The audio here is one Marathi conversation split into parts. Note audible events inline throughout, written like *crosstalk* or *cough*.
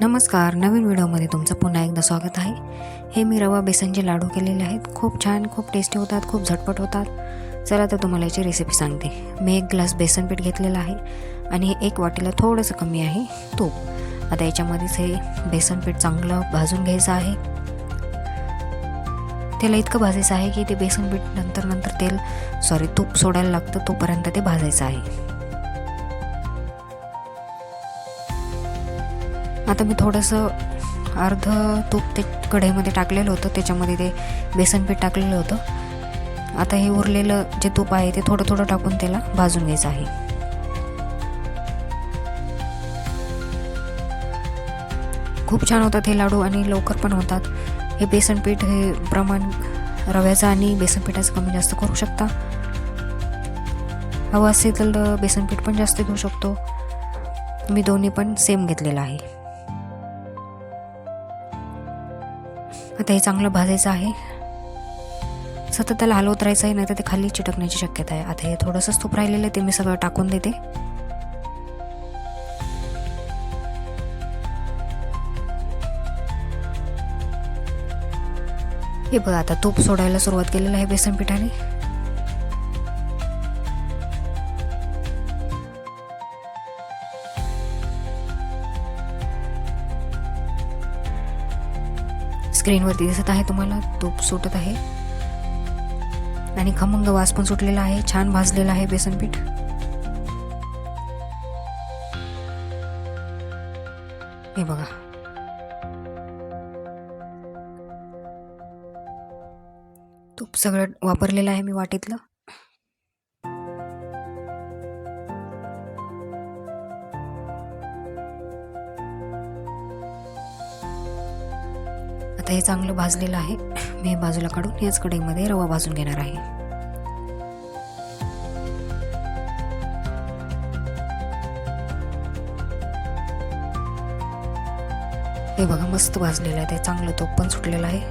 नमस्कार नवीन व्हिडिओमध्ये तुमचं पुन्हा एकदा स्वागत आहे. हे मी रवा बेसनचे लाडू केलेले आहेत. खूप छान खूप टेस्टी होतात खूप झटपट होतात. चला तर तुम्हाला याची रेसिपी सांगते. मी एक ग्लास बेसन पीठ घेतलेलं आहे आणि हे एक वाटीला थोडंसं कमी आहे तूप. आता याच्यामध्येच हे बेसन पीठ चांगलं भाजून घ्यायचं आहे. त्याला इतकं भाजायचं आहे की ते बेसन पीठ नंतर नंतर तेल सॉरी तूप सोडायला लागतं तोपर्यंत ते भाजायचं आहे. आता मी थोडंसं अर्ध तूप ते कढईमध्ये टाकलेलं होतं त्याच्यामध्ये ते बेसन पीठ टाकलेलं होतं. आता हे उरलेलं जे तूप आहे ते थोडं थोडं टाकून त्याला भाजून घ्यायचं आहे. खूप छान होतात हे लाडू आणि लवकर पण होतात. हे बेसन पीठ हे प्रमाण रव्याचं आणि बेसन पिठाचं कमी जास्त करू शकता. हवं असेल तर बेसन पीठ पण जास्त घेऊ शकतो. मी दोन्ही पण सेम घेतलेलं आहे. आता हे चांगलं भाजायचं आहे. सतत त्याला हलवत राहायचं आहे नाही तर ते खाली चिटकण्याची शक्यता आहे. आता हे थोडंसंच तूप राहिलेलं आहे ते मी सगळं टाकून देते. हे बघा आता तूप सोडायला सुरुवात केलेलं आहे बेसन पिठाने. स्क्रीनवरती दिसत आहे. तुम्हाला तूप सुटत आहे. आणि खमंग वास पण सुटलेला आहे. छान भाजलेला आहे बेसन पीठ. हे बघा. तूप सगळं वापरलेलं आहे मी वाटीतलं. आता हे चांगलं भाजलेलं आहे. *coughs* मी हे बाजूला काढून याच कढईमध्ये रवा भाजून घेणार आहे. हे बघा मस्त भाजलेलं आहे. ते चांगलं तोप पण सुटलेलं आहे.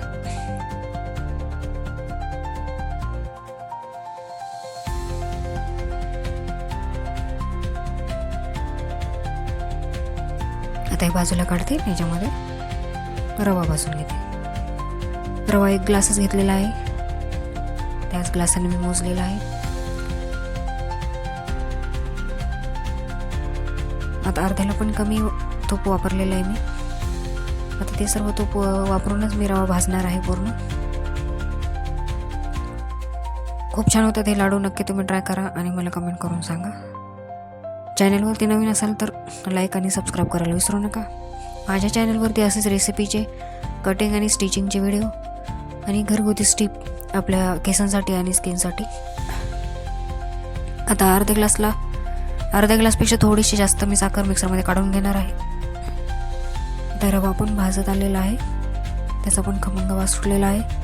आता हे बाजूला काढते याच्यामध्ये रवा भाजून घेते. रवा एक ग्लासच घेतलेला आहे. त्याच ग्लासाने मी मोजलेला आहे. आता अर्ध्याला पण कमी तूप वापरलेलं आहे मी. आता ते सर्व तूप वापरूनच मी रवा भाजणार आहे पूर्ण. खूप छान होतं ते लाडू. नक्की तुम्ही ट्राय करा आणि मला कमेंट करून सांगा. चॅनलवरती नवीन असाल तर लाईक आणि सबस्क्राईब करायला विसरू नका. माझ्या चॅनलवरती असेच रेसिपीचे कटिंग आणि स्टिचिंगचे व्हिडिओ आणि घरगुती स्टीप आपल्या केसांसाठी आणि स्किनसाठी. आता अर्ध्या ग्लासला अर्ध्या ग्लासपेक्षा थोडीशी जास्त मी साखर मिक्सरमध्ये काढून घेणार आहे. आता रवा पण भाजत आलेला आहे. त्याचा पण खमंग वास सुटलेला आहे.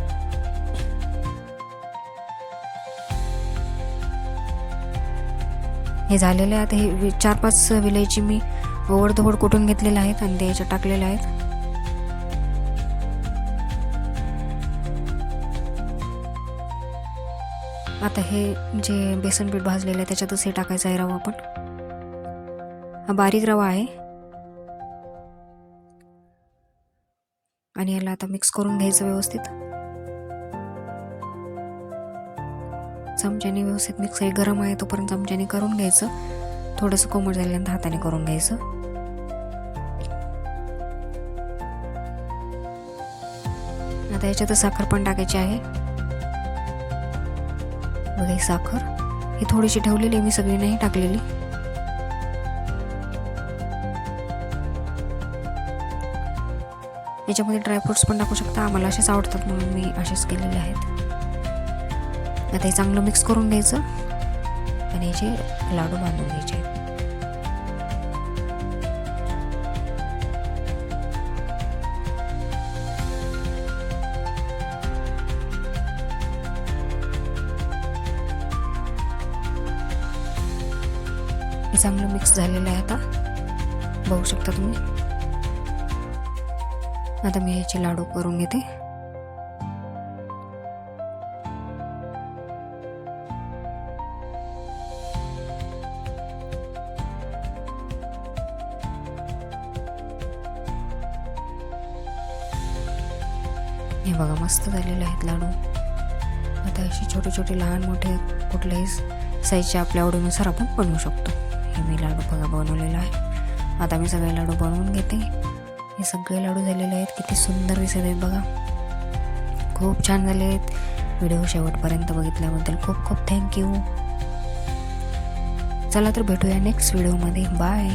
हे झालेले आता हे वि- चार पाच विलायची मी ओवडधोवड कुटून घेतलेल्या आहेत आणि ते याच्यात टाकलेल्या आहेत आता हे जे बेसन पीठ भाजलेलं आहे त्याच्यातच हे टाकायचं आहे रवा पण. हा बारीक रवा आहे. आणि याला आता मिक्स करून घ्यायचं व्यवस्थित. चमच्याने व्यवस्थित मिक्स आहे. गरम आहे तोपर्यंत चमच्याने करून घ्यायचं. थोडंसं कोमट झाल्यानंतर हाताने करून घ्यायचं. आता याच्यात साखर पण टाकायची आहे. बघा ही साखर. ही थोडीशी ठेवलेली मी सगळी नाही टाकलेली. याच्यामध्ये ड्रायफ्रुट्स पण टाकू शकता आम्हाला असेच आवडतात म्हणून मी असेच केलेले आहेत. आता हे चांगलं मिक्स करून घ्यायचं. आणि याचे लाडू बांधून घ्यायचे चांगलं मिक्स झालेलं आहे आता. बघू शकता तुम्ही. आता मी ह्याचे लाडू करून घेते. हे बघा मस्त झालेले आहेत लाडू. आता अशी छोटे छोटे लहान मोठे कुठल्याही साईजच्या आपल्या आवडीनुसार आपण बनवू शकतो. हे मी लाडू बघा बनवलेला आहे. आता मी सगळे लाडू बनवून घेते. हे सगळे लाडू झालेले आहेत. किती सुंदर दिसत आहेत बघा. खूप छान झाले आहेत. व्हिडिओ शेवटपर्यंत बघितल्याबद्दल खूप खूप थँक्यू चला तर भेटूया नेक्स्ट व्हिडिओमध्ये बाय